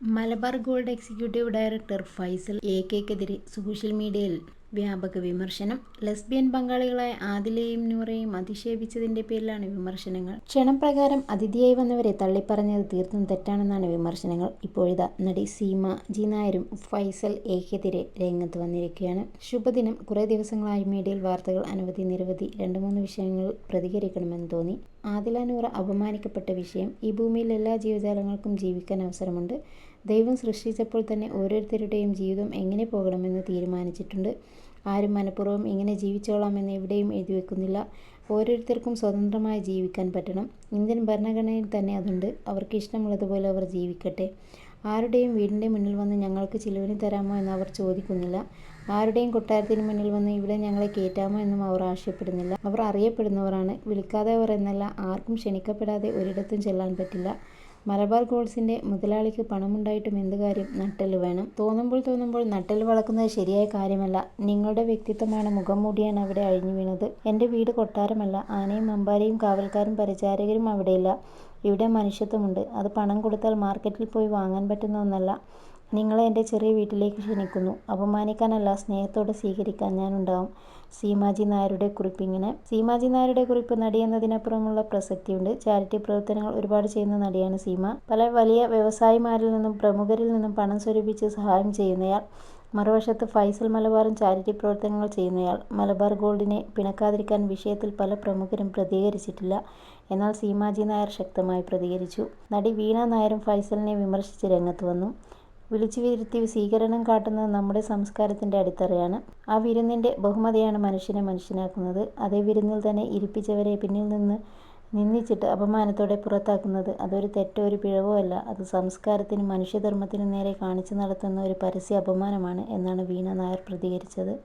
Malabar gold executive director Faisal A കെക്കെതിരെ social മീഡിയയിൽ വ്യാപക വിമർശനം. ലെസ്ബിയൻ പങ്കാളികളായ ആദിലയും നൂറയും അധിക്ഷേപിച്ചതിന്റെ പേരിലാണ് വിമർശനങ്ങൾ. ക്ഷണപ്രകാരം അതിഥിയായി വന്നവരെ തള്ളിപ്പറഞ്ഞത് തീർത്തും തെറ്റാണെന്നാണ് വിമർശനങ്ങൾ. ഇപ്പോഴിതാ നടി സീമ ജി നായരും ഫൈസൽ എക്കെതിരെ രംഗത്ത് വന്നിരിക്കുകയാണ്. ശുഭദിനം. കുറേ ദിവസങ്ങളായി മീഡിയയിൽ വാർത്തകൾ അനവധി നിരവധി രണ്ട് മൂന്ന് വിഷയങ്ങൾ പ്രതികരിക്കണമെന്ന് തോന്നി. ആദില നൂറ അപമാനിക്കപ്പെട്ട വിഷയം. ഈ ഭൂമിയിൽ എല്ലാ ജീവജാലങ്ങൾക്കും ജീവിക്കാൻ അവസരമുണ്ട്. ദൈവം സൃഷ്ടിച്ചപ്പോൾ തന്നെ ഓരോരുത്തരുടെയും ജീവിതം എങ്ങനെ പോകണമെന്ന് തീരുമാനിച്ചിട്ടുണ്ട്. ആരും മനഃപൂർവം ഇങ്ങനെ ജീവിച്ചോളാമെന്ന് എവിടെയും എഴുതി വെക്കുന്നില്ല. ഓരോരുത്തർക്കും സ്വതന്ത്രമായി ജീവിക്കാൻ പറ്റണം. ഇന്ത്യൻ ഭരണഘടനയിൽ തന്നെ അതുണ്ട്. അവർക്ക് ഇഷ്ടമുള്ളതുപോലെ അവർ ജീവിക്കട്ടെ. ആരുടെയും വീടിന്റെ മുന്നിൽ വന്ന് ഞങ്ങൾക്ക് ചിലവിന് തരാമോ എന്ന് അവർ ചോദിക്കുന്നില്ല. ആരുടെയും കൊട്ടാരത്തിന് മുന്നിൽ വന്ന് ഇവിടെ ഞങ്ങളെ കയറ്റാമോ എന്നും അവർ ആവശ്യപ്പെടുന്നില്ല. അവർ അറിയപ്പെടുന്നവരാണ്. വിളിക്കാതെ അവർ എന്നല്ല. ആർക്കും ക്ഷണിക്കപ്പെടാതെ ഒരിടത്തും ചെല്ലാൻ പറ്റില്ല. മലബാർ ഗോൾസിന്റെ മുതലാളിക്ക് പണമുണ്ടായിട്ടും എന്ത് കാര്യം നട്ടൽ വേണം? തോന്നുമ്പോൾ തോന്നുമ്പോൾ നട്ടൽ വളക്കുന്നത് ശരിയായ കാര്യമല്ല. നിങ്ങളുടെ വ്യക്തിത്വമാണ് മുഖം മൂടിയാണ് അവിടെ അഴിഞ്ഞു വീണത്. എന്റെ വീട് കൊട്ടാരമല്ല. ആനയും അമ്പാരിയും കാവൽക്കാരും പരിചാരകരും അവിടെയില്ല. ഇവിടെ മനുഷ്യത്വമുണ്ട്. അത് പണം കൊടുത്താൽ മാർക്കറ്റിൽ പോയി വാങ്ങാൻ പറ്റുന്ന ഒന്നല്ല. നിങ്ങളെ എന്റെ ചെറിയ വീട്ടിലേക്ക് ക്ഷണിക്കുന്നു. അപമാനിക്കാനല്ല സ്നേഹത്തോടെ സ്വീകരിക്കാൻ ഞാനുണ്ടാവും. സീമാജി നായരുടെ കുറിപ്പിങ്ങനെ സീമാജി നായരുടെ കുറിപ്പ് നടി എന്നതിനപ്പുറമുള്ള പ്രസക്തിയുണ്ട്. ചാരിറ്റി പ്രവർത്തനങ്ങൾ ഒരുപാട് ചെയ്യുന്ന നടിയാണ് സീമ. പല വലിയ വ്യവസായിമാരിൽ നിന്നും പ്രമുഖരിൽ നിന്നും പണം സ്വരൂപിച്ച് സഹായം ചെയ്യുന്നയാൾ. മറുവശത്ത് ഫൈസൽ മലബാറും ചാരിറ്റി പ്രവർത്തനങ്ങൾ ചെയ്യുന്നയാൾ. മലബാർ ഗോൾഡിനെ പിണക്കാതിരിക്കാൻ വിഷയത്തിൽ പല പ്രമുഖരും പ്രതികരിച്ചിട്ടില്ല. എന്നാൽ സീമാജി നായർ ശക്തമായി പ്രതികരിച്ചു. നടി വീണ നായരും ഫൈസലിനെ വിമർശിച്ച് രംഗത്ത് വന്നു. വിളിച്ചു വരുത്തി സ്വീകരണം കാട്ടുന്നത് നമ്മുടെ സംസ്കാരത്തിന്റെ അടിത്തറയാണ്. ആ വിരുന്നിന്റെ ബഹുമതിയാണ് മനുഷ്യനെ മനുഷ്യനാക്കുന്നത്. അതേ വിരുന്നിൽ തന്നെ ഇരിപ്പിച്ചവരെ പിന്നിൽ നിന്ന് നിന്ദിച്ചിട്ട് അപമാനത്തോടെ പുറത്താക്കുന്നത് അതൊരു തെറ്റോ ഒരു പിഴവോ അല്ല. അത് സംസ്കാരത്തിനും മനുഷ്യധർമ്മത്തിനും നേരെ കാണിച്ചു നടത്തുന്ന ഒരു പരസ്യ അപമാനമാണ് എന്നാണ് വീണ നായർ പ്രതികരിച്ചത്.